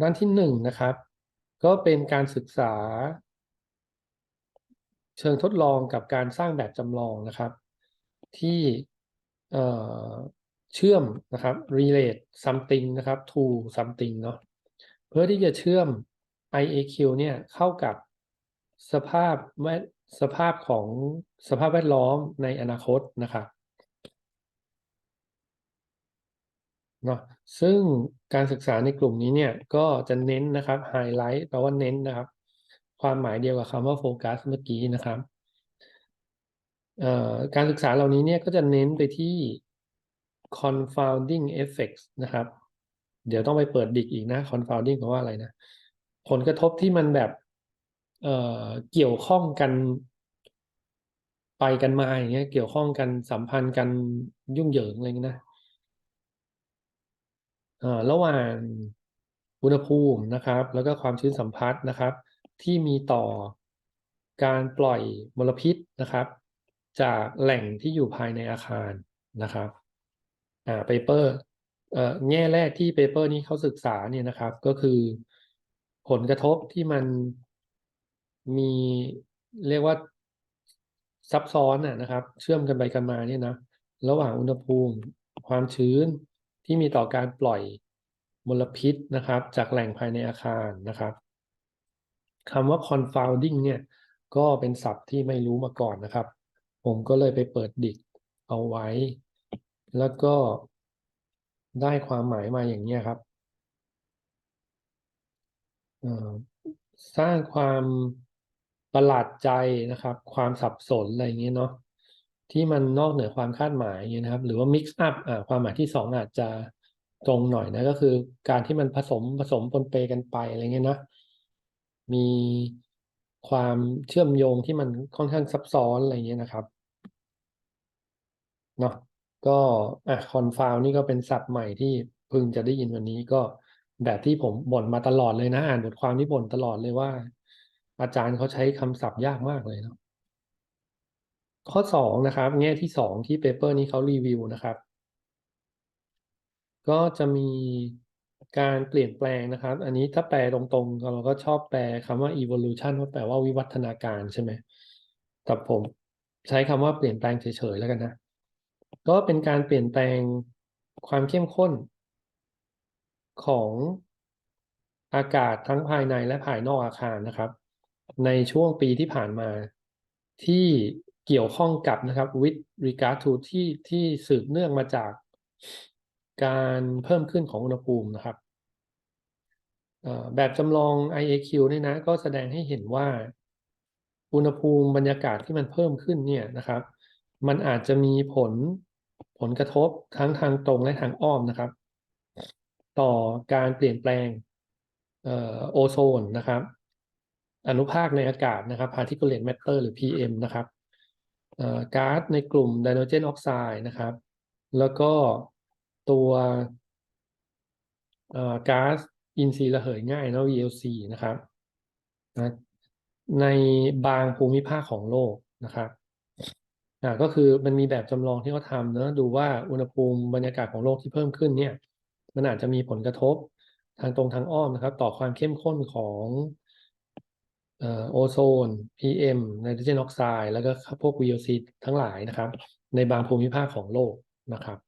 ด้านที่หนึ่งนะครับ ก็เป็นการศึกษา เชิงทดลองกับการสร้างแบบจำลองนะครับ ที่เชื่อมนะครับ relate something นะครับ to something เนาะเพื่อที่จะเชื่อม IAQ เนี่ยเข้ากับสภาพแวดสภาพของสภาพแวดล้อมในอนาคตนะครับ เนาะซึ่งการศึกษาในกลุ่มนี้เนี่ยก็จะเน้นนะครับไฮไลท์แปลว่าเน้นนะครับ ความหมายเดียวกับคำว่าโฟกัสเมื่อกี้นะครับการศึกษาเหล่านี้เนี่ยก็จะเน้นไปที่ confounding effects นะครับ เดี๋ยวต้องไปเปิดดิกอีกนะ confounding แปลว่าอะไรนะ ผลกระทบที่มันแบบเเกี่ยวข้องกัน ไปกันมาอย่างเงี้ย เกี่ยวข้องกันสัมพันธ์กันยุ่งเหยิงอะไรเงี้ยนะ ระหว่างอุณหภูมินะครับ แล้วก็ความชื้นสัมผัสนะครับ ที่มีต่อการปล่อยมลพิษนะครับ จากแหล่งที่อยู่ภายในอาคารนะครับอ่าเปเปอร์เอ่อแง่แรกที่เปเปอร์นี้เขาศึกษาเนี่ยนะครับ ก็คือผลกระทบที่มันมีเรียกว่าซับซ้อนน่ะนะครับ เชื่อมกันไปกันมาเนี่ยนะ ระหว่างอุณหภูมิ ความชื้น ที่มีต่อการปล่อยมลพิษนะครับ จากแหล่งภายในอาคารนะครับคำว่า confounding เนี่ยก็เป็นศัพท์ที่ไม่รู้มาก่อนนะครับ ผมก็เลยไปเปิดดิกเอาไว้ แล้วก็ได้ความหมายมาอย่างนี้ครับสร้างความประหลาดใจนะครับ ความสับสนอะไรอย่างเงี้เนาะ ที่มันนอกเหนือความคาดหมายเงี้ยนะครับ หรือว่า mix up อ่าความหมายที่สองอาจจะตรงหน่อยนะก็คือการที่มันผสมผสมปนเปกันไปอะไรเงี้ยนะ มีความเชื่อมโยงที่มันค่อนข้างซับซ้อนอะไรเงี้ยนะครับเนาะก็อะคอนฟาวนี่ก็เป็นศัพท์ใหม่ที่เพิ่งจะได้ยินวันนี้ก็แบบที่ผมบ่นมาตลอดเลยนะ อ่านบทความที่บ่นตลอดเลยว่า อาจารย์เขาใช้คำศัพท์ยากมากเลยเนาะ ข้อสองนะครับแง่ที่สองที่เปเปอร์นี้เขารีวิวนะครับ ก็จะมีการเปลี่ยนแปลงนะครับ อันนี้ถ้าแปลตรงๆ เราก็ชอบแปลคำว่า evolution ว่าแปลว่าวิวัฒนาการใช่ไหมแต่ผมใช้คำว่าเปลี่ยนแปลงเฉยๆแล้วกันนะ ก็เป็นการเปลี่ยนแปลงความเข้มข้น ของอากาศทั้งภายในและภายนอกอาคารนะครับ ในช่วงปีที่ผ่านมาที่ เกี่ยวข้องกับนะครับ with regard to ที่ที่สืบเนื่องมาจากการเพิ่มขึ้นของอุณหภูมินะครับแบบจำลอง IAQ เนี่ยนะ ก็แสดงให้เห็นว่า อุณหภูมิบรรยากาศที่มันเพิ่มขึ้นเนี่ยนะครับ มันอาจจะมีผลผลกระทบทั้งทางตรงและทางอ้อมนะครับ ต่อการเปลี่ยนแปลงโอโซนนะครับ อนุภาคในอากาศนะครับ particulate matter หรือ PM นะครับ ก๊าซในกลุ่มไดโนเจนออกไซด์นะครับ แล้วก็ตัวก๊าซอินทรีย์ระเหยง่ายนะ VLC นะครับนะในบางภูมิภาคของโลกนะครับอ่าก็คือมันมีแบบจำลองที่เขาทำเนะดูว่าอุณหภูมิบรรยากาศของโลกที่เพิ่มขึ้นเนี่ย มันอาจจะมีผลกระทบทางตรงทางอ้อมนะครับ ต่อความเข้มข้นของ โอโซน PM ไนโตรเจนออกไซด์แล้วก็พวก VOC ทั้งหลายนะครับ ในบางภูมิภาคของโลกนะครับ